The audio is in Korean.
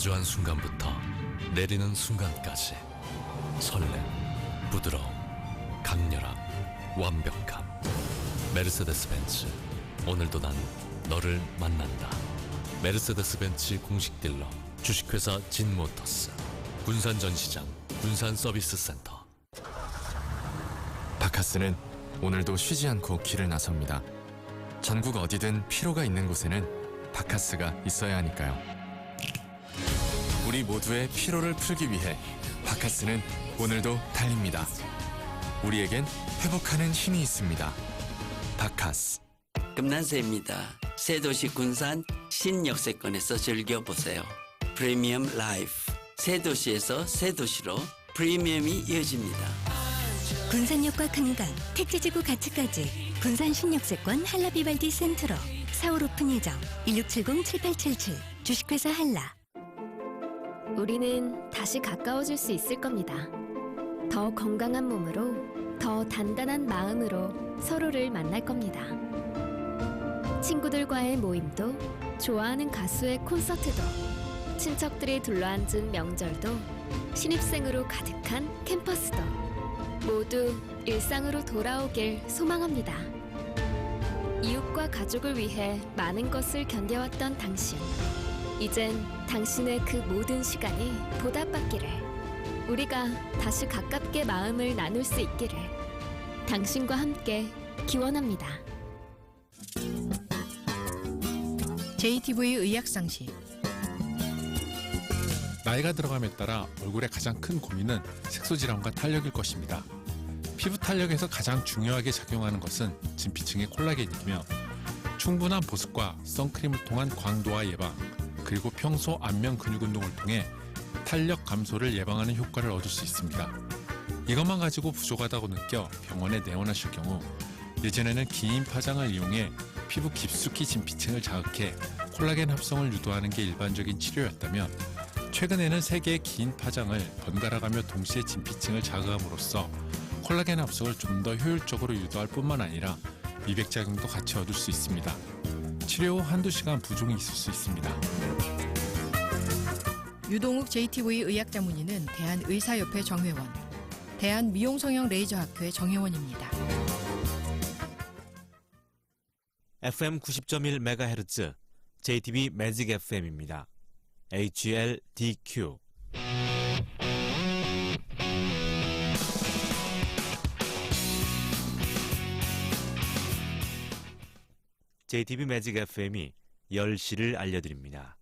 마주한 순간부터 내리는 순간까지 설렘, 부드러움, 강렬함, 완벽함. 메르세데스 벤츠. 오늘도 난 너를 만난다. 메르세데스 벤츠 공식 딜러 주식회사 진모터스 군산 전시장 군산 서비스 센터 바카스는 오늘도 쉬지 않고 길을 나섭니다. 전국 어디든 피로가 있는 곳에는 바카스가 있어야 하니까요. 우리 모두의 피로를 풀기 위해 바카스는 오늘도 달립니다. 우리에겐 회복하는 힘이 있습니다. 바카스. 금난세입니다. 새 도시 군산 신역세권에서 즐겨보세요. 프리미엄 라이프. 새 도시에서 새 도시로 프리미엄이 이어집니다. 군산역과 금강, 택지지구 가치까지 군산 신역세권 한라비발디 센트로 4월 오픈 예정 1670-7877 주식회사 한라 우리는 다시 가까워질 수 있을 겁니다. 더 건강한 몸으로, 더 단단한 마음으로 서로를 만날 겁니다. 친구들과의 모임도, 좋아하는 가수의 콘서트도, 친척들이 둘러앉은 명절도, 신입생으로 가득한 캠퍼스도 모두 일상으로 돌아오길 소망합니다. 이웃과 가족을 위해 많은 것을 견뎌왔던 당신. 이젠 당신의 그 모든 시간이 보답받기를 우리가 다시 가깝게 마음을 나눌 수 있기를 당신과 함께 기원합니다. JTV 의학상시 나이가 들어감에 따라 얼굴의 가장 큰 고민은 색소질환과 탄력일 것입니다. 피부 탄력에서 가장 중요하게 작용하는 것은 진피층의 콜라겐이며 충분한 보습과 선크림을 통한 광도화 예방 그리고 평소 안면 근육 운동을 통해 탄력 감소를 예방하는 효과를 얻을 수 있습니다. 이것만 가지고 부족하다고 느껴 병원에 내원하실 경우 예전에는 긴 파장을 이용해 피부 깊숙이 진피층을 자극해 콜라겐 합성을 유도하는 게 일반적인 치료였다면 최근에는 세 개의 긴 파장을 번갈아가며 동시에 진피층을 자극함으로써 콜라겐 합성을 좀 더 효율적으로 유도할 뿐만 아니라 미백작용도 같이 얻을 수 있습니다. 치료 후 한두 시간 부종이 있을 수 있습니다. 유동욱 JTV 의학자문의는 대한의사협회 정회원, 대한미용성형 레이저학회 정회원입니다. FM 90.1MHz JTB 매직 FM입니다. HLDQ JTB 매직 FM이 10시를 알려드립니다.